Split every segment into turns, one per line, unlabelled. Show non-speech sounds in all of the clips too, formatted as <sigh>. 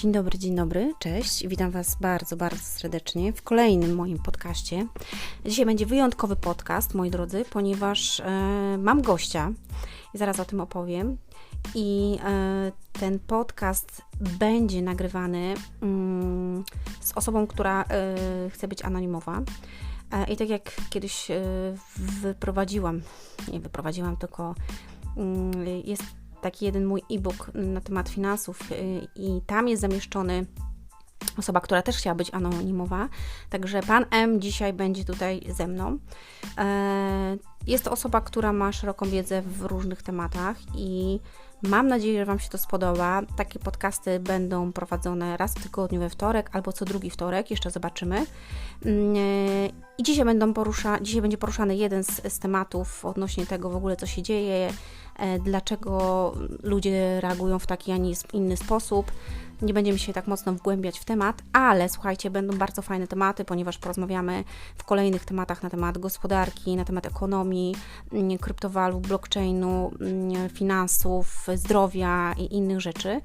Dzień dobry, dzień dobry, cześć. Witam Was bardzo, bardzo serdecznie w kolejnym moim podcaście. Dzisiaj będzie wyjątkowy podcast, moi drodzy, ponieważ e, mam gościa i zaraz o tym opowiem. I e, ten podcast będzie nagrywany mm, z osobą, która e, chce być anonimowa. I tak jak kiedyś wyprowadziłam, nie wyprowadziłam, tylko mm, jest taki jeden mój e-book na temat finansów y, i tam jest zamieszczony osoba, która też chciała być anonimowa. Także pan M dzisiaj będzie tutaj ze mną. E, jest to osoba, która ma szeroką wiedzę w różnych tematach i mam nadzieję, że Wam się to spodoba. Takie podcasty będą prowadzone raz w tygodniu we wtorek albo co drugi wtorek, jeszcze zobaczymy. Mm, e, I dzisiaj, będą porusza, dzisiaj będzie poruszany jeden z, z tematów odnośnie tego w ogóle, co się dzieje, dlaczego ludzie reagują w taki, a nie inny sposób. Nie będziemy się tak mocno wgłębiać w temat, ale słuchajcie, będą bardzo fajne tematy, ponieważ porozmawiamy w kolejnych tematach na temat gospodarki, na temat ekonomii, mm, kryptowalut, blockchainu, mm, finansów, zdrowia i innych rzeczy.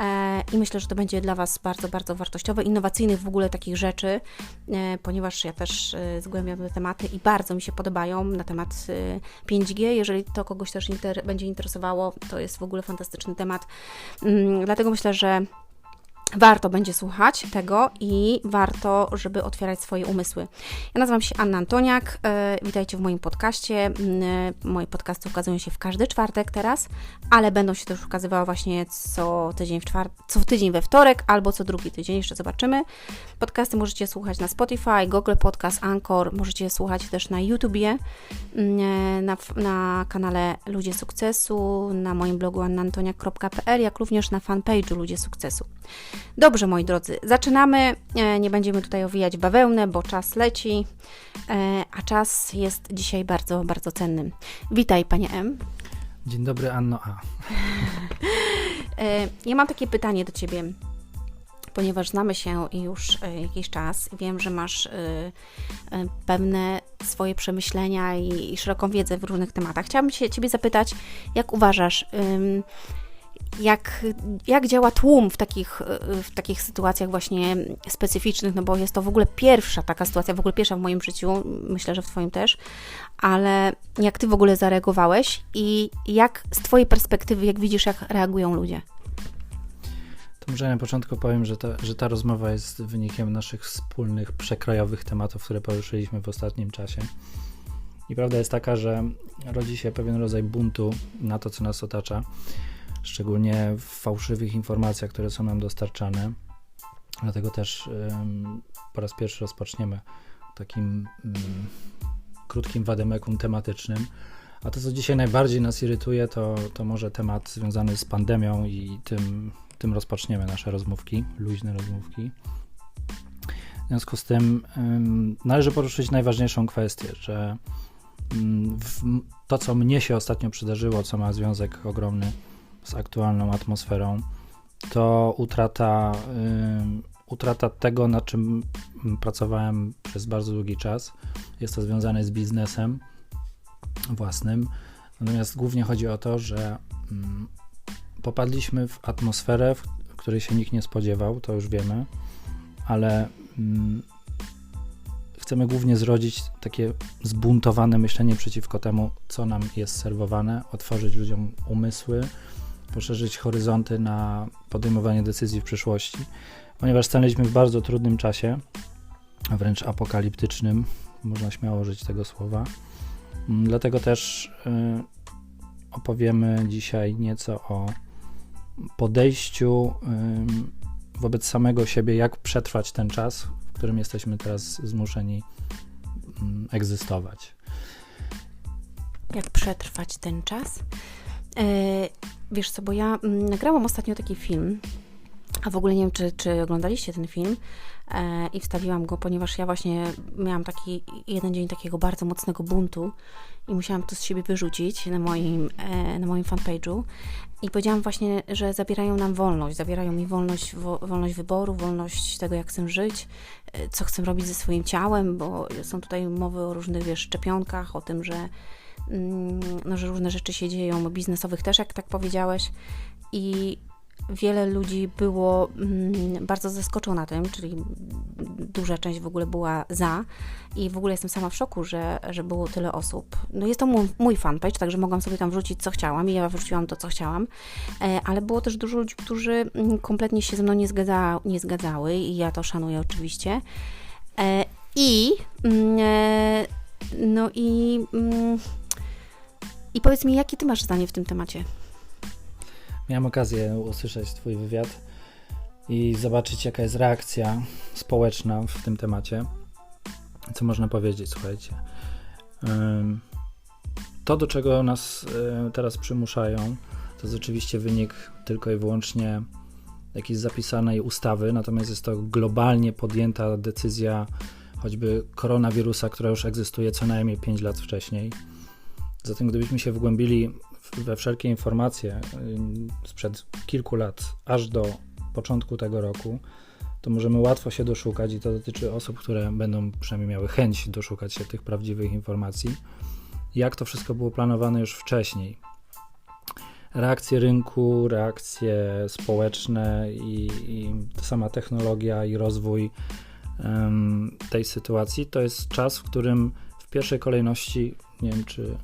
E, I myślę, że to będzie dla Was bardzo, bardzo wartościowe, innowacyjnych w ogóle takich rzeczy, e, ponieważ ja też e, zgłębiam te tematy i bardzo mi się podobają na temat 5G. Jeżeli to kogoś też inter będzie interesowało, to jest w ogóle fantastyczny temat. Mm, dlatego myślę, że Warto będzie słuchać tego i warto, żeby otwierać swoje umysły. Ja nazywam się Anna Antoniak. E, witajcie w moim podcaście. E, moje podcasty ukazują się w każdy czwartek teraz, ale będą się też ukazywały właśnie co tydzień, w czwart- co tydzień we wtorek albo co drugi tydzień. Jeszcze zobaczymy. Podcasty możecie słuchać na Spotify, Google Podcast, Anchor. Możecie słuchać też na YouTubie, e, na, na kanale Ludzie Sukcesu, na moim blogu annantoniak.pl, jak również na fanpage'u Ludzie Sukcesu. Dobrze, moi drodzy, zaczynamy. E, nie będziemy tutaj owijać bawełnę, bo czas leci, e, a czas jest dzisiaj bardzo, bardzo cennym. Witaj, panie M.
Dzień dobry, Anno A.
E, ja mam takie pytanie do ciebie, ponieważ znamy się już jakiś czas i wiem, że masz pewne swoje przemyślenia i szeroką wiedzę w różnych tematach. Chciałabym się ciebie zapytać, jak uważasz, jak, jak działa tłum w takich, w takich sytuacjach właśnie specyficznych, no bo jest to w ogóle pierwsza taka sytuacja, w ogóle pierwsza w moim życiu, myślę, że w Twoim też, ale jak Ty w ogóle zareagowałeś i jak z Twojej perspektywy, jak widzisz, jak reagują ludzie?
To może na początku powiem, że ta, że ta rozmowa jest wynikiem naszych wspólnych, przekrajowych tematów, które poruszyliśmy w ostatnim czasie. I prawda jest taka, że rodzi się pewien rodzaj buntu na to, co nas otacza szczególnie w fałszywych informacjach, które są nam dostarczane. Dlatego też po raz pierwszy rozpoczniemy takim krótkim wademekum tematycznym. A to, co dzisiaj najbardziej nas irytuje, to, to może temat związany z pandemią i tym, tym rozpoczniemy nasze rozmówki, luźne rozmówki. W związku z tym należy poruszyć najważniejszą kwestię, że to, co mnie się ostatnio przydarzyło, co ma związek ogromny z aktualną atmosferą, to utrata, utrata tego, na czym pracowałem przez bardzo długi czas. Jest to związane z biznesem własnym. Natomiast głównie chodzi o to, że popadliśmy w atmosferę, w której się nikt nie spodziewał, to już wiemy, ale chcemy głównie zrodzić takie zbuntowane myślenie przeciwko temu, co nam jest serwowane, otworzyć ludziom umysły, poszerzyć horyzonty na podejmowanie decyzji w przyszłości, ponieważ stanęliśmy w bardzo trudnym czasie, wręcz apokaliptycznym, można śmiało użyć tego słowa. Mm, dlatego też y, opowiemy dzisiaj nieco o podejściu y, wobec samego siebie, jak przetrwać ten czas, w którym jesteśmy teraz zmuszeni y, egzystować.
Jak przetrwać ten czas? E, Wiesz co, bo ja mm, nagrałam ostatnio taki film, a w ogóle nie wiem, czy, czy oglądaliście ten film e, i wstawiłam go, ponieważ ja właśnie miałam taki jeden dzień takiego bardzo mocnego buntu i musiałam to z siebie wyrzucić na moim, e, na moim fanpage'u. I powiedziałam właśnie, że zabierają nam wolność, zabierają mi wolność, wo, wolność wyboru, wolność tego, jak chcę żyć, e, co chcę robić ze swoim ciałem, bo są tutaj mowy o różnych, wiesz, szczepionkach, o tym, że no, że różne rzeczy się dzieją, biznesowych też, jak tak powiedziałeś. I wiele ludzi było mm, bardzo zaskoczona tym, czyli duża część w ogóle była za i w ogóle jestem sama w szoku, że, że było tyle osób. No jest to mój, mój fanpage, także mogłam sobie tam wrzucić co chciałam i ja wrzuciłam to, co chciałam, e, ale było też dużo ludzi, którzy mm, kompletnie się ze mną nie, zgadza, nie zgadzały i ja to szanuję oczywiście. E, I mm, e, no i mm, i powiedz mi, jakie ty masz zdanie w tym temacie?
Miałem okazję usłyszeć Twój wywiad i zobaczyć, jaka jest reakcja społeczna w tym temacie. Co można powiedzieć, słuchajcie. To, do czego nas y, teraz przymuszają, to jest oczywiście wynik tylko i wyłącznie jakiejś zapisanej ustawy, natomiast jest to globalnie podjęta decyzja choćby koronawirusa, która już egzystuje co najmniej 5 lat wcześniej. Zatem gdybyśmy się wgłębili we wszelkie informacje y, sprzed kilku lat aż do początku tego roku, to możemy łatwo się doszukać i to dotyczy osób, które będą przynajmniej miały chęć doszukać się tych prawdziwych informacji, jak to wszystko było planowane już wcześniej. Reakcje rynku, reakcje społeczne i, i sama technologia i rozwój em, tej sytuacji to jest czas, w którym w pierwszej kolejności, nie wiem czy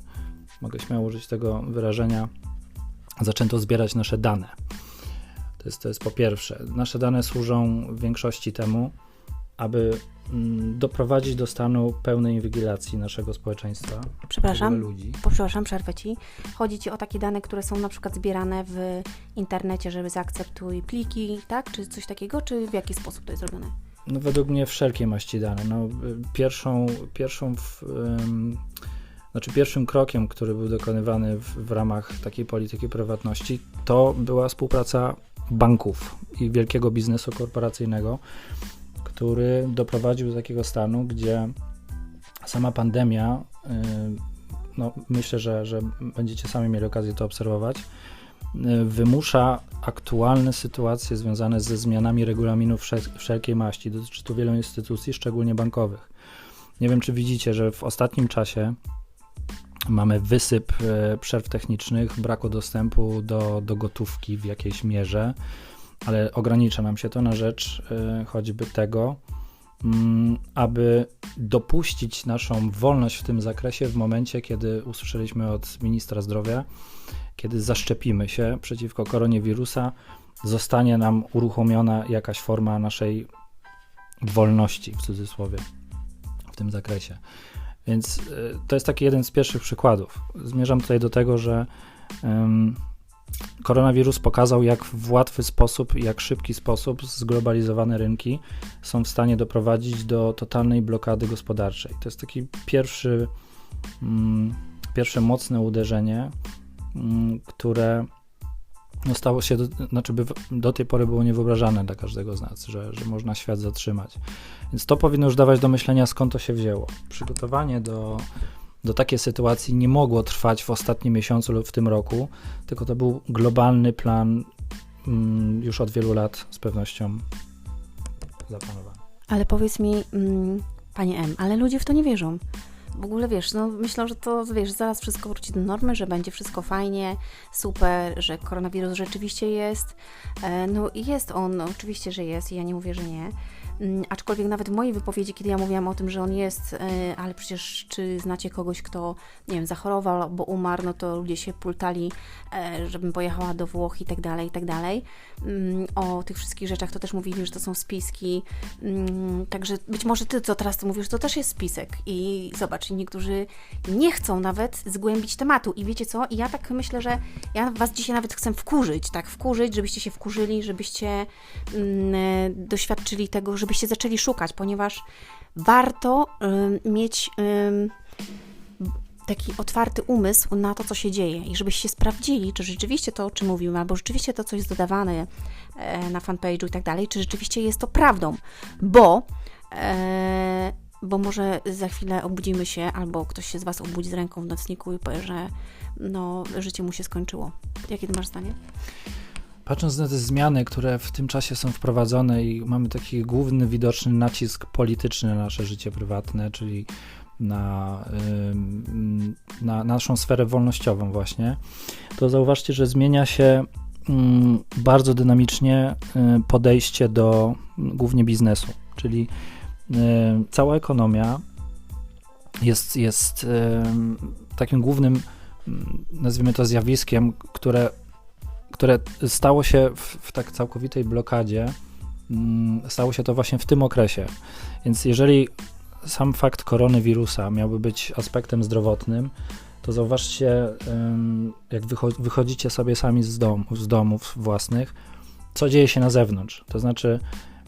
mogę śmiało użyć tego wyrażenia, zaczęto zbierać nasze dane. To jest, to jest po pierwsze. Nasze dane służą w większości temu, aby mm, doprowadzić do stanu pełnej inwigilacji naszego społeczeństwa.
Przepraszam,
Ludzi.
przepraszam, przerwę ci. Chodzi ci o takie dane, które są na przykład zbierane w internecie, żeby zaakceptuj pliki, tak? Czy coś takiego, czy w jaki sposób to jest zrobione?
No, według mnie wszelkie maści dane. No, y, pierwszą, pierwszą w, ym, znaczy pierwszym krokiem, który był dokonywany w, w ramach takiej polityki prywatności, to była współpraca banków i wielkiego biznesu korporacyjnego, który doprowadził do takiego stanu, gdzie sama pandemia, y, no, myślę, że, że będziecie sami mieli okazję to obserwować, y, wymusza aktualne sytuacje związane ze zmianami regulaminów wszel- wszelkiej maści. Dotyczy to wielu instytucji, szczególnie bankowych. Nie wiem, czy widzicie, że w ostatnim czasie mamy wysyp e, przerw technicznych, braku dostępu do, do gotówki w jakiejś mierze, ale ogranicza nam się to na rzecz e, choćby tego, mm, aby dopuścić naszą wolność w tym zakresie w momencie, kiedy usłyszeliśmy od ministra zdrowia, kiedy zaszczepimy się przeciwko koronawirusa, zostanie nam uruchomiona jakaś forma naszej wolności, w cudzysłowie, w tym zakresie. Więc y, to jest taki jeden z pierwszych przykładów. Zmierzam tutaj do tego, że koronawirus pokazał, jak w łatwy sposób, jak szybki sposób zglobalizowane rynki są w stanie doprowadzić do totalnej blokady gospodarczej. To jest taki pierwszy, mm, pierwsze mocne uderzenie, mm, które no stało się, znaczy by, do tej pory było niewyobrażalne dla każdego z nas, że, że można świat zatrzymać. Więc to powinno już dawać do myślenia, skąd to się wzięło. Przygotowanie do, do takiej sytuacji nie mogło trwać w ostatnim miesiącu lub w tym roku, tylko to był globalny plan mm, już od wielu lat z pewnością zaplanowany.
Ale powiedz mi, mm, panie M, ale ludzie w to nie wierzą. W ogóle wiesz, no myślę, że to wiesz, zaraz wszystko wróci do normy, że będzie wszystko fajnie, super, że koronawirus rzeczywiście jest. E, no i jest on, no, oczywiście, że jest i ja nie mówię, że nie. Mm, Aczkolwiek nawet w mojej wypowiedzi, kiedy ja mówiłam o tym, że on jest, e, ale przecież czy znacie kogoś, kto, nie wiem, zachorował albo umarł, no to ludzie się pultali, e, żebym pojechała do Włoch i tak dalej, i tak dalej. Mm, O tych wszystkich rzeczach to też mówili, że to są spiski. Mm, Także być może ty, co teraz tu mówisz, to też jest spisek. I zobacz, niektórzy nie chcą nawet zgłębić tematu. I wiecie co? I ja tak myślę, że ja was dzisiaj nawet chcę wkurzyć, tak? Wkurzyć, żebyście się wkurzyli, żebyście e, doświadczyli tego, żebyście zaczęli szukać, ponieważ warto ym, mieć ym, taki otwarty umysł na to, co się dzieje i żebyście sprawdzili, czy rzeczywiście to, o czym mówimy, albo rzeczywiście to, co jest dodawane e, na fanpage'u i tak dalej, czy rzeczywiście jest to prawdą, bo e, bo może za chwilę obudzimy się, albo ktoś się z Was obudzi z ręką w nocniku i powie, że no, życie mu się skończyło. Jakie ty masz zdanie?
Patrząc na te zmiany, które w tym czasie są wprowadzone i mamy taki główny, widoczny nacisk polityczny na nasze życie prywatne, czyli na, na naszą sferę wolnościową właśnie, to zauważcie, że zmienia się bardzo dynamicznie y, podejście do głównie biznesu, czyli y, cała ekonomia jest, jest takim głównym, nazwijmy to zjawiskiem, które, które stało się w, w tak całkowitej blokadzie, mm, stało się to właśnie w tym okresie. Więc jeżeli sam fakt koronawirusa miałby być aspektem zdrowotnym, to zauważcie, jak wycho- wychodzicie sobie sami z, dom, z domów własnych, co dzieje się na zewnątrz. To znaczy,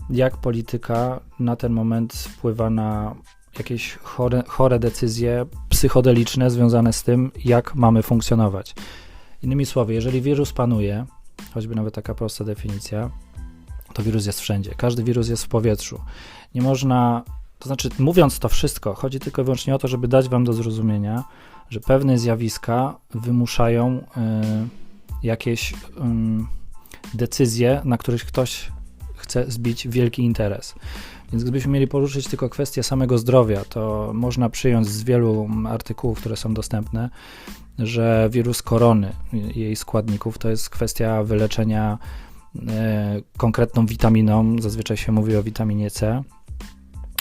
jak polityka na ten moment wpływa na jakieś chore, chore decyzje psychodeliczne związane z tym, jak mamy funkcjonować. Innymi słowy, jeżeli wirus panuje, choćby nawet taka prosta definicja, to wirus jest wszędzie. Każdy wirus jest w powietrzu. Nie można, to znaczy, mówiąc to wszystko, chodzi tylko i wyłącznie o to, żeby dać Wam do zrozumienia, że pewne zjawiska wymuszają y, jakieś y, decyzje, na których ktoś chce zbić wielki interes. Więc gdybyśmy mieli poruszyć tylko kwestię samego zdrowia, to można przyjąć z wielu artykułów, które są dostępne, że wirus korony jej składników to jest kwestia wyleczenia e, konkretną witaminą. Zazwyczaj się mówi o witaminie C,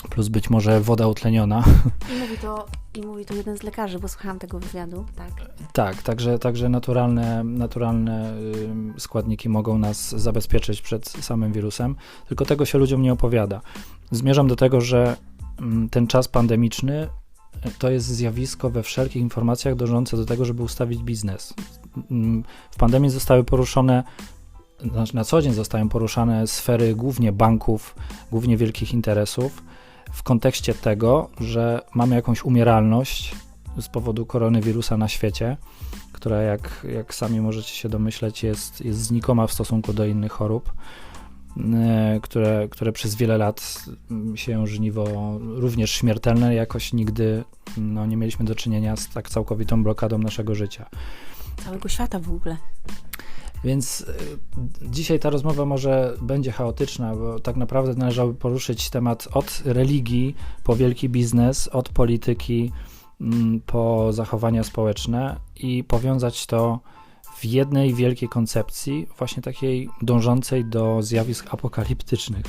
plus być może woda utleniona. <laughs>
I mówi to, i mówi to jeden z lekarzy, bo słuchałam tego wywiadu, tak.
Tak, także, także naturalne, naturalne ym, składniki mogą nas zabezpieczyć przed samym wirusem, tylko tego się ludziom nie opowiada. Zmierzam do tego, że ym, ten czas pandemiczny y, to jest zjawisko we wszelkich informacjach dążące do tego, żeby ustawić biznes. Ym, W pandemii zostały poruszone, znaczy na co dzień zostają poruszane sfery głównie banków, głównie wielkich interesów, w kontekście tego, że mamy jakąś umieralność z powodu koronawirusa na świecie, która jak, jak sami możecie się domyśleć jest, jest znikoma w stosunku do innych chorób, które, które przez wiele lat mm, się żniwo również śmiertelne, jakoś nigdy no, nie mieliśmy do czynienia z tak całkowitą blokadą naszego życia.
Całego świata w ogóle.
Więc y, dzisiaj ta rozmowa może będzie chaotyczna, bo tak naprawdę należałoby poruszyć temat od religii po wielki biznes, od polityki mm, po zachowania społeczne i powiązać to w jednej wielkiej koncepcji, właśnie takiej dążącej do zjawisk apokaliptycznych.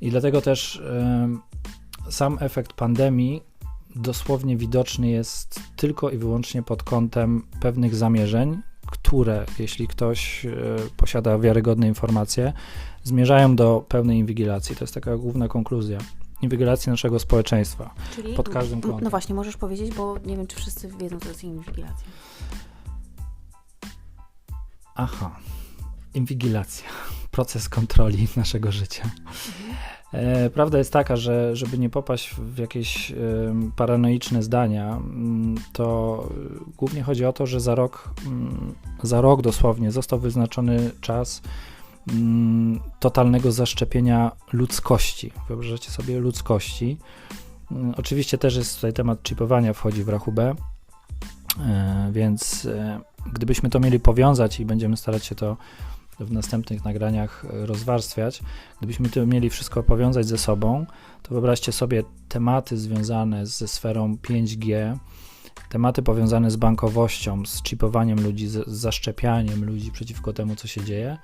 I dlatego też y, sam efekt pandemii dosłownie widoczny jest tylko i wyłącznie pod kątem pewnych zamierzeń, które, jeśli ktoś e, posiada wiarygodne informacje, zmierzają do pełnej inwigilacji. To jest taka główna konkluzja. Inwigilacji naszego społeczeństwa.
Czyli,
Pod każdym kątem.
No właśnie, możesz powiedzieć, bo nie wiem, czy wszyscy wiedzą, co jest inwigilacja.
Aha. Inwigilacja. <laughs> Proces kontroli <laughs> naszego życia. E, prawda jest taka, że żeby nie popaść w jakieś e, paranoiczne zdania, mm, to głównie chodzi o to, że za rok, mm, za rok dosłownie został wyznaczony czas mm, totalnego zaszczepienia ludzkości. Wyobrażacie sobie ludzkości. Oczywiście też jest tutaj temat chipowania wchodzi w rachubę, e, więc e, gdybyśmy to mieli powiązać i będziemy starać się to w następnych nagraniach e, rozwarstwiać, gdybyśmy to mieli wszystko powiązać ze sobą, to wyobraźcie sobie tematy związane ze sferą 5G, tematy powiązane z bankowością, z chipowaniem ludzi, z zaszczepianiem ludzi przeciwko temu, co się dzieje,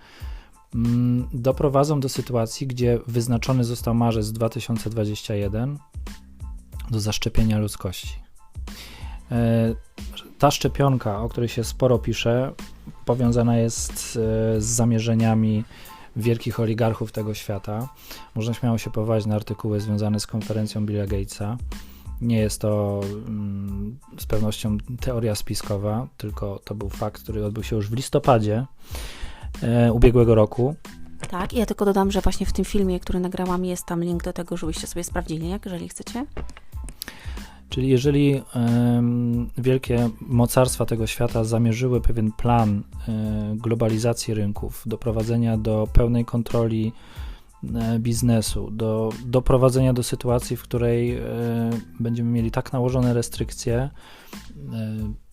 mm, doprowadzą do sytuacji, gdzie wyznaczony został marzec 2021 do zaszczepienia ludzkości. Ta szczepionka, o której się sporo pisze, powiązana jest e, z zamierzeniami wielkich oligarchów tego świata. Można śmiało się powołać na artykuły związane z konferencją Billa Gatesa. Nie jest to mm, z pewnością teoria spiskowa, tylko to był fakt, który odbył się już w listopadzie e, ubiegłego roku.
Tak, ja tylko dodam, że właśnie w tym filmie, który nagrałam, jest tam link do tego, żebyście sobie sprawdzili, jeżeli chcecie.
Czyli jeżeli wielkie mocarstwa tego świata zamierzyły pewien plan e, globalizacji rynków, doprowadzenia do pełnej kontroli e, biznesu, do doprowadzenia do sytuacji, w której e, będziemy mieli tak nałożone restrykcje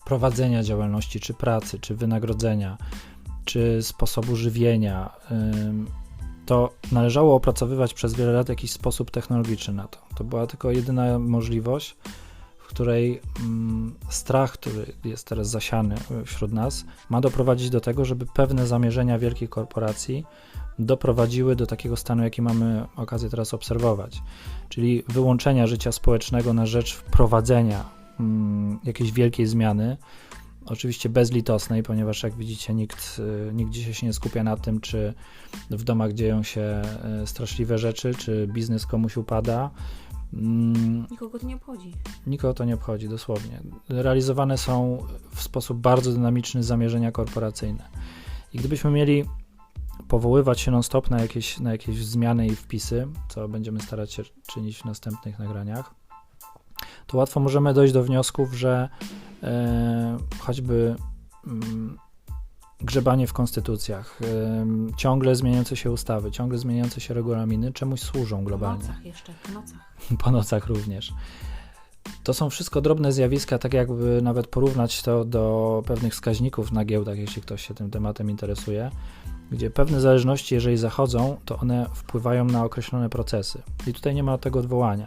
prowadzenia działalności, czy pracy, czy wynagrodzenia, czy sposobu żywienia, to należało opracowywać przez wiele lat jakiś sposób technologiczny na to. To była tylko jedyna możliwość, w której mm, strach, który jest teraz zasiany y, wśród nas, ma doprowadzić do tego, żeby pewne zamierzenia wielkich korporacji doprowadziły do takiego stanu, jaki mamy okazję teraz obserwować, czyli wyłączenia życia społecznego na rzecz wprowadzenia mm, jakiejś wielkiej zmiany, oczywiście bezlitosnej, ponieważ jak widzicie, nikt, y, nikt dzisiaj się nie skupia na tym, czy w domach dzieją się y, straszliwe rzeczy, czy biznes komuś upada. Mm,
Nikogo to nie obchodzi.
Nikogo to nie obchodzi, dosłownie. Realizowane są w sposób bardzo dynamiczny zamierzenia korporacyjne. I gdybyśmy mieli powoływać się non-stop na jakieś, na jakieś zmiany i wpisy, co będziemy starać się czynić w następnych nagraniach, to łatwo możemy dojść do wniosków, że choćby mm, grzebanie w konstytucjach, em, ciągle zmieniające się ustawy, ciągle zmieniające się regulaminy czemuś służą
Po
globalnie
nocach jeszcze, po nocach. <laughs>
po nocach również. To są wszystko drobne zjawiska, tak jakby nawet porównać to do pewnych wskaźników na giełdach, jeśli ktoś się tym tematem interesuje, gdzie pewne zależności, jeżeli zachodzą, to one wpływają na określone procesy. I tutaj nie ma tego odwołania.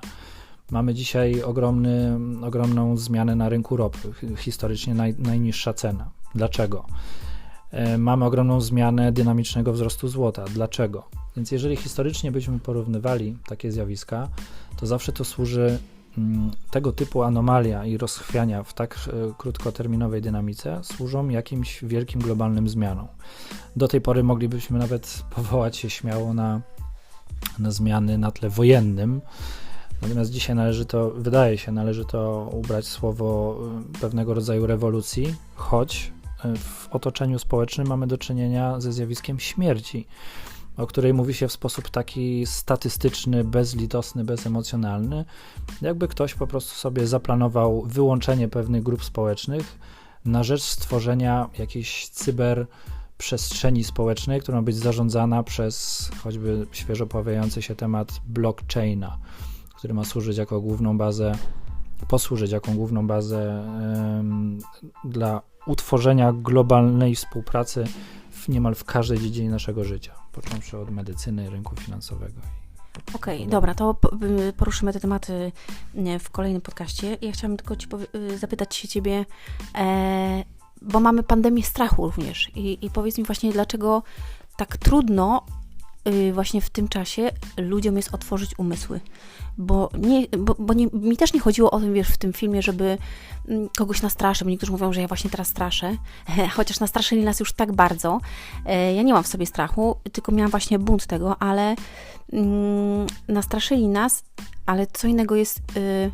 Mamy dzisiaj ogromny, ogromną zmianę na rynku ropy, Hi- historycznie naj, najniższa cena. Dlaczego? E, Mamy ogromną zmianę dynamicznego wzrostu złota. Dlaczego? Więc jeżeli historycznie byśmy porównywali takie zjawiska, to zawsze to służy mm, tego typu anomalia i rozchwiania w tak e, krótkoterminowej dynamice służą jakimś wielkim globalnym zmianom. Do tej pory moglibyśmy nawet powołać się śmiało na, na zmiany na tle wojennym. Natomiast dzisiaj należy to, wydaje się, należy to ubrać słowo y, pewnego rodzaju rewolucji, choć y, w otoczeniu społecznym mamy do czynienia ze zjawiskiem śmierci, o której mówi się w sposób taki statystyczny, bezlitosny, bezemocjonalny, jakby ktoś po prostu sobie zaplanował wyłączenie pewnych grup społecznych na rzecz stworzenia jakiejś cyber przestrzeni społecznej, która ma być zarządzana przez choćby świeżo pojawiający się temat blockchaina, który ma służyć jako główną bazę, posłużyć jako główną bazę dla utworzenia globalnej współpracy w niemal w każdej dziedzinie naszego życia, począwszy od medycyny, rynku finansowego.
Okej, dobra, to y, poruszymy te tematy w kolejnym podcaście. Ja chciałam tylko ci y, zapytać się ciebie, e, bo mamy pandemię strachu również I, i powiedz mi właśnie, dlaczego tak trudno właśnie w tym czasie ludziom jest otworzyć umysły. Bo, nie, bo, bo nie, mi też nie chodziło o tym, wiesz, w tym filmie, żeby mm, kogoś nastraszyć, bo niektórzy mówią, że ja właśnie teraz straszę, <laughs> chociaż nastraszyli nas już tak bardzo. E, Ja nie mam w sobie strachu, tylko miałam właśnie bunt tego, ale mm, nastraszyli nas, ale co innego jest y,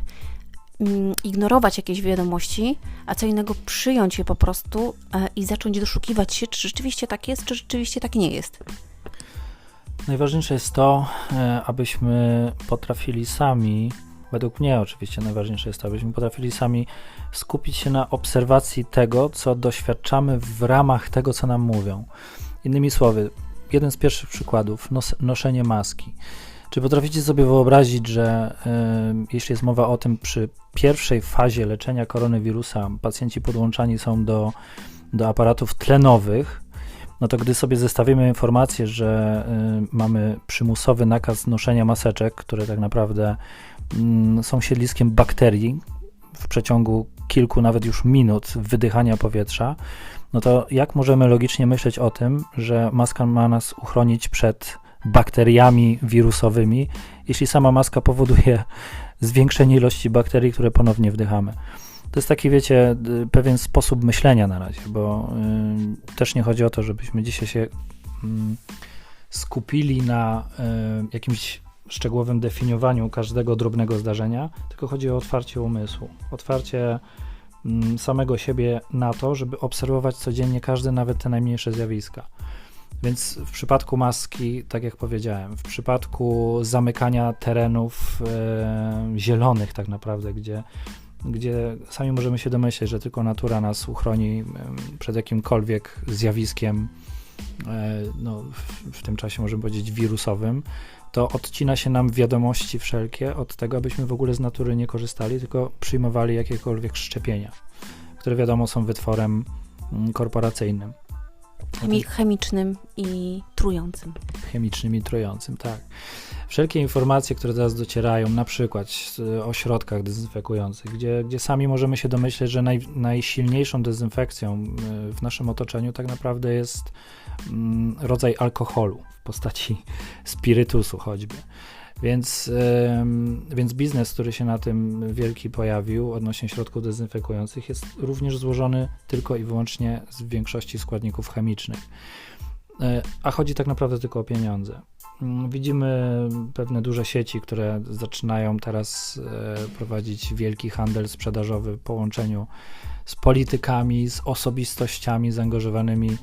mm, ignorować jakieś wiadomości, a co innego przyjąć je po prostu e, i zacząć doszukiwać się, czy rzeczywiście tak jest, czy rzeczywiście tak nie jest.
Najważniejsze jest to, e, abyśmy potrafili sami, według mnie oczywiście najważniejsze jest to, abyśmy potrafili sami skupić się na obserwacji tego, co doświadczamy w ramach tego, co nam mówią. Innymi słowy, jeden z pierwszych przykładów, nos, noszenie maski. Czy potraficie sobie wyobrazić, że e, jeśli jest mowa o tym, przy pierwszej fazie leczenia koronawirusa pacjenci podłączani są do, do aparatów tlenowych, no to gdy sobie zestawimy informację, że y, mamy przymusowy nakaz noszenia maseczek, które tak naprawdę mm, są siedliskiem bakterii w przeciągu kilku, nawet już minut wydychania powietrza, no to jak możemy logicznie myśleć o tym, że maska ma nas uchronić przed bakteriami wirusowymi, jeśli sama maska powoduje <laughs> zwiększenie ilości bakterii, które ponownie wdychamy? To jest taki, wiecie, y, pewien sposób myślenia na razie, bo y, też nie chodzi o to, żebyśmy dzisiaj się mm, skupili na y, jakimś szczegółowym definiowaniu każdego drobnego zdarzenia, tylko chodzi o otwarcie umysłu, otwarcie mm, samego siebie na to, żeby obserwować codziennie każde, nawet te najmniejsze zjawiska. Więc w przypadku maski, tak jak powiedziałem, w przypadku zamykania terenów e, zielonych, tak naprawdę, gdzie gdzie sami możemy się domyśleć, że tylko natura nas uchroni przed jakimkolwiek zjawiskiem, e, no, w, w tym czasie możemy powiedzieć wirusowym, to odcina się nam wiadomości wszelkie od tego, abyśmy w ogóle z natury nie korzystali, tylko przyjmowali jakiekolwiek szczepienia, które wiadomo są wytworem mm, korporacyjnym.
Chemi- chemicznym i trującym.
chemicznym i trującym, tak. Wszelkie informacje, które teraz docierają, na przykład o środkach dezynfekujących, gdzie, gdzie sami możemy się domyśleć, że naj, najsilniejszą dezynfekcją y, w naszym otoczeniu tak naprawdę jest mm, rodzaj alkoholu w postaci spirytusu choćby. Więc, więc biznes, który się na tym wielki pojawił odnośnie środków dezynfekujących, jest również złożony tylko i wyłącznie z większości składników chemicznych. E, a chodzi tak naprawdę tylko o pieniądze. Mm, widzimy pewne duże sieci, które zaczynają teraz e, prowadzić wielki handel sprzedażowy w połączeniu z politykami, z osobistościami zaangażowanymi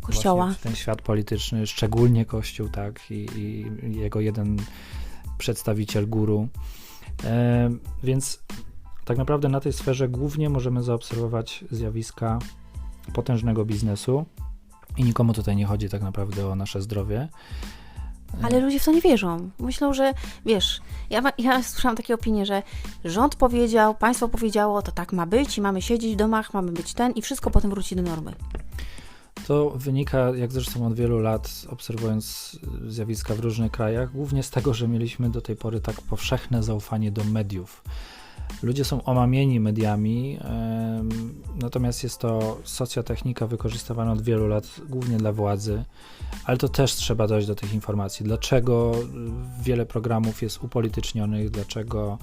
Kościoła.
w ten świat polityczny, szczególnie Kościół, tak, i, i jego jeden przedstawiciel guru. E, więc tak naprawdę na tej sferze głównie możemy zaobserwować zjawiska potężnego biznesu i nikomu tutaj nie chodzi tak naprawdę o nasze zdrowie.
Ale ludzie w to nie wierzą. Myślą, że wiesz, ja, ja słyszałam takie opinie, że rząd powiedział, państwo powiedziało, to tak ma być i mamy siedzieć w domach, mamy być ten i wszystko potem wróci do normy.
To wynika, jak zresztą od wielu lat, obserwując zjawiska w różnych krajach, głównie z tego, że mieliśmy do tej pory tak powszechne zaufanie do mediów. Ludzie są omamieni mediami, natomiast jest to socjotechnika wykorzystywana od wielu lat, głównie dla władzy, ale to też trzeba dojść do tych informacji. Dlaczego wiele programów jest upolitycznionych, dlaczego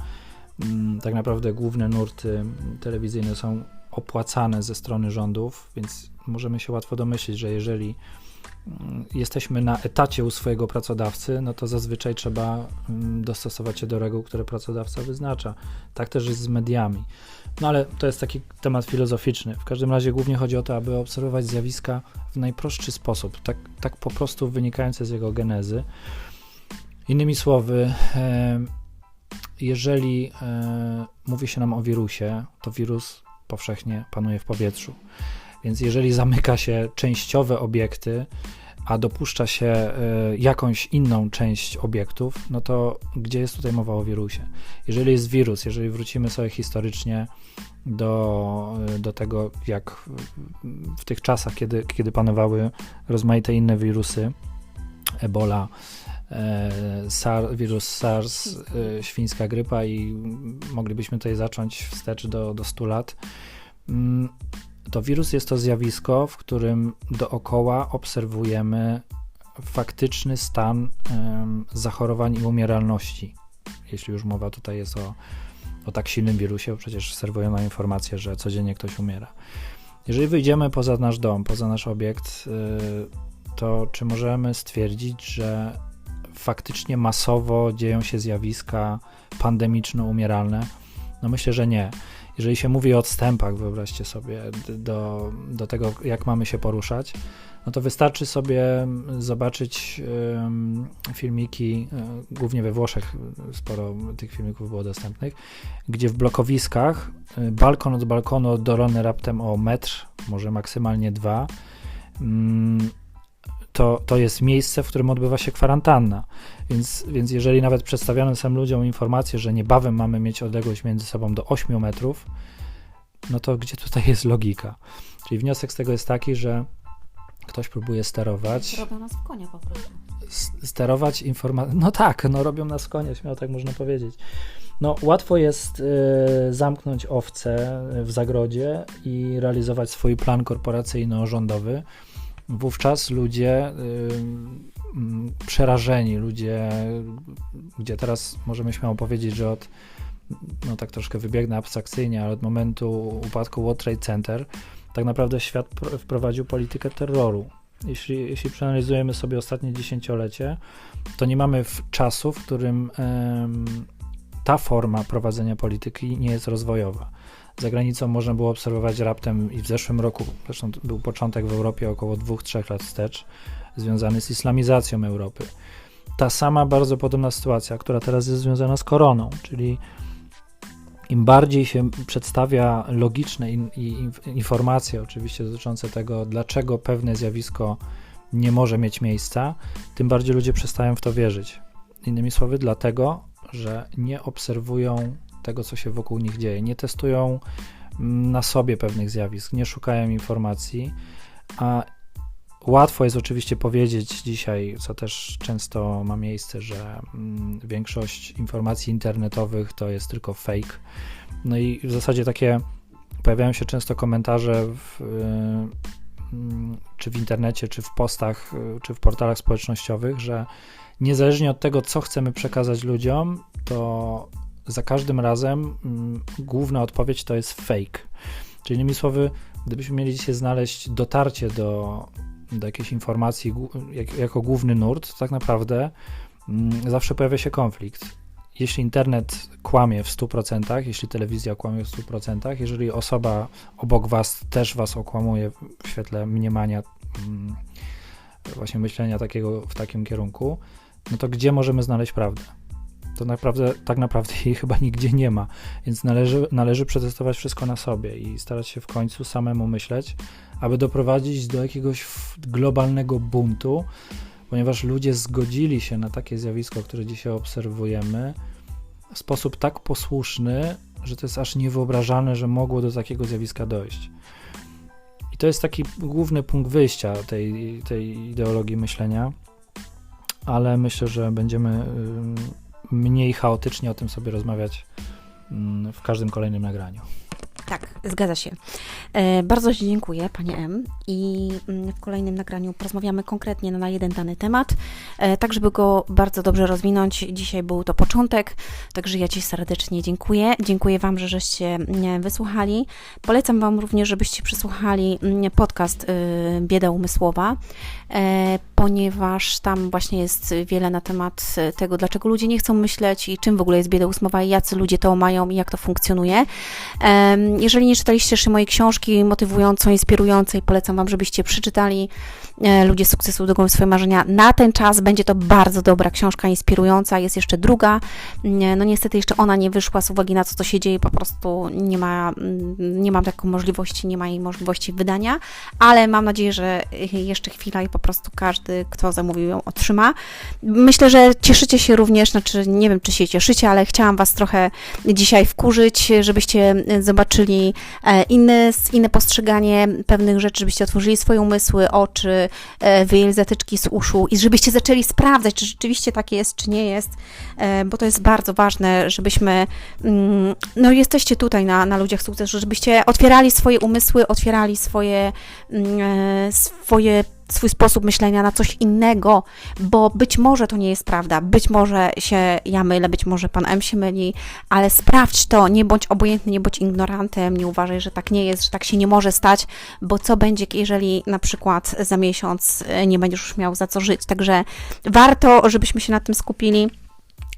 mm, tak naprawdę główne nurty telewizyjne są opłacane ze strony rządów, więc możemy się łatwo domyślić, że jeżeli mm, jesteśmy na etacie u swojego pracodawcy, no to zazwyczaj trzeba mm, dostosować się do reguł, które pracodawca wyznacza. Tak też jest z mediami. No ale to jest taki temat filozoficzny. W każdym razie głównie chodzi o to, aby obserwować zjawiska w najprostszy sposób, tak, tak po prostu wynikające z jego genezy. Innymi słowy, jeżeli e, mówi się nam o wirusie, to wirus powszechnie panuje w powietrzu. Więc jeżeli zamyka się częściowe obiekty, a dopuszcza się y, jakąś inną część obiektów, no to gdzie jest tutaj mowa o wirusie? Jeżeli jest wirus, jeżeli wrócimy sobie historycznie do, y, do tego, jak w tych czasach, kiedy, kiedy panowały rozmaite inne wirusy, Ebola, y, SAR, wirus SARS, świńska grypa i moglibyśmy tutaj zacząć wstecz do, do 100 lat, mm, to wirus jest to zjawisko, w którym dookoła obserwujemy faktyczny stan zachorowań i umieralności. Jeśli już mowa tutaj jest o, o tak silnym wirusie, przecież serwują informację, że codziennie ktoś umiera. Jeżeli wyjdziemy poza nasz dom, poza nasz obiekt, yy, to czy możemy stwierdzić, że faktycznie masowo dzieją się zjawiska pandemiczno-umieralne? No myślę, że nie. Jeżeli się mówi o odstępach, wyobraźcie sobie, do, do tego, jak mamy się poruszać, no to wystarczy sobie zobaczyć um, filmiki, um, głównie we Włoszech sporo tych filmików było dostępnych, gdzie w blokowiskach um, balkon od balkonu oddolony raptem o metr, może maksymalnie dwa, um, to, to jest miejsce, w którym odbywa się kwarantanna. Więc, więc jeżeli nawet przedstawiane są ludziom informacje, że niebawem mamy mieć odległość między sobą do 8 metrów, no to gdzie tutaj jest logika? Czyli wniosek z tego jest taki, że ktoś próbuje sterować.
Robią nas w konia po prostu.
Sterować informacje. No tak, no robią nas w konia, śmiało tak można powiedzieć. No, łatwo jest y, zamknąć owce w zagrodzie i realizować swój plan korporacyjno-rządowy wówczas ludzie y, przerażeni, ludzie, gdzie teraz możemy śmiało powiedzieć, że od, no tak troszkę wybiegnę abstrakcyjnie, ale od momentu upadku World Trade Center, tak naprawdę świat wprowadził politykę terroru. Jeśli, jeśli przeanalizujemy sobie ostatnie dziesięciolecie, to nie mamy czasu, w którym ta forma prowadzenia polityki nie jest rozwojowa. Za granicą można było obserwować raptem i w zeszłym roku, zresztą był początek w Europie około 2-3 lat wstecz, związany z islamizacją Europy. Ta sama bardzo podobna sytuacja, która teraz jest związana z koroną, czyli im bardziej się przedstawia logiczne in, in, informacje, oczywiście dotyczące tego, dlaczego pewne zjawisko nie może mieć miejsca, tym bardziej ludzie przestają w to wierzyć. Innymi słowy, dlatego, że nie obserwują tego, co się wokół nich dzieje. Nie testują mm, na sobie pewnych zjawisk, nie szukają informacji, a Łatwo jest oczywiście powiedzieć dzisiaj, co też często ma miejsce, że mm, większość informacji internetowych to jest tylko fake. No i w zasadzie takie pojawiają się często komentarze w, y, mm, czy w internecie, czy w postach, y, czy w portalach społecznościowych, że niezależnie od tego, co chcemy przekazać ludziom, to za każdym razem mm, główna odpowiedź to jest fake. Czyli innymi słowy, gdybyśmy mieli dzisiaj znaleźć dotarcie do, do jakiejś informacji jak, jako główny nurt, to tak naprawdę mm, zawsze pojawia się konflikt. Jeśli internet kłamie w 100%, jeśli telewizja kłamie w 100%, jeżeli osoba obok was też was okłamuje w świetle mniemania, mm, właśnie myślenia takiego w takim kierunku, no to gdzie możemy znaleźć prawdę? To naprawdę, tak naprawdę jej chyba nigdzie nie ma, więc należy, należy przetestować wszystko na sobie i starać się w końcu samemu myśleć, aby doprowadzić do jakiegoś globalnego buntu, ponieważ ludzie zgodzili się na takie zjawisko, które dzisiaj obserwujemy, w sposób tak posłuszny, że to jest aż niewyobrażalne, że mogło do takiego zjawiska dojść. I to jest taki główny punkt wyjścia tej, tej ideologii myślenia, ale myślę, że będziemy ym, mniej chaotycznie o tym sobie rozmawiać ym, w każdym kolejnym nagraniu.
Zgadza się. E, bardzo Ci dziękuję, Panie M. I mm, w kolejnym nagraniu porozmawiamy konkretnie na jeden dany temat, e, tak żeby go bardzo dobrze rozwinąć. Dzisiaj był to początek, także ja Ci serdecznie dziękuję. Dziękuję Wam, że żeście mnie wysłuchali. Polecam Wam również, żebyście przesłuchali mm, podcast y, Bieda Umysłowa, e, ponieważ tam właśnie jest wiele na temat e, tego, dlaczego ludzie nie chcą myśleć i czym w ogóle jest bieda umysłowa i jacy ludzie to mają i jak to funkcjonuje. Jeżeli nie czytaliście jeszcze mojej książki motywującej, inspirującej, polecam Wam, żebyście przeczytali e, Ludzie sukcesu dogonią swoje marzenia. Na ten czas będzie to bardzo dobra książka, inspirująca. Jest jeszcze druga. Nie, No niestety jeszcze ona nie wyszła z uwagi na to, co się dzieje. Po prostu nie ma, mm, nie mam taką możliwości, nie ma jej możliwości wydania, ale mam nadzieję, że jeszcze chwila i po prostu każdy, kto zamówił ją, otrzyma. Myślę, że cieszycie się również, znaczy nie wiem, czy się cieszycie, ale chciałam Was trochę dzisiaj wkurzyć, żebyście zobaczyli e, inne, inne postrzeganie pewnych rzeczy, żebyście otworzyli swoje umysły, oczy, e, wyjęli zatyczki z uszu i żebyście zaczęli sprawdzać, czy rzeczywiście tak jest, czy nie jest, e, bo to jest bardzo ważne, żebyśmy, mm, no jesteście tutaj na, na Ludziach Sukcesu, żebyście otwierali swoje umysły, otwierali swoje, mm, e, swoje swój sposób myślenia na coś innego, bo być może to nie jest prawda, być może się ja mylę, być może pan M się myli, ale sprawdź to, nie bądź obojętny, nie bądź ignorantem, nie uważaj, że tak nie jest, że tak się nie może stać, bo co będzie, jeżeli na przykład za miesiąc e, nie będziesz już miał za co żyć. Także warto, żebyśmy się na tym skupili.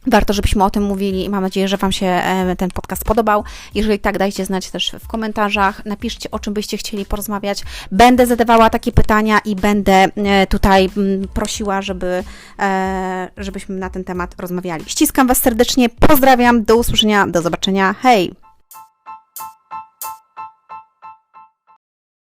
Warto, żebyśmy o tym mówili i mam nadzieję, że Wam się ten podcast podobał. Jeżeli tak, dajcie znać też w komentarzach. Napiszcie, o czym byście chcieli porozmawiać. Będę zadawała takie pytania i będę e, tutaj mm, prosiła, żeby, e, żebyśmy na ten temat rozmawiali. Ściskam Was serdecznie, pozdrawiam, do usłyszenia, do zobaczenia. Hej!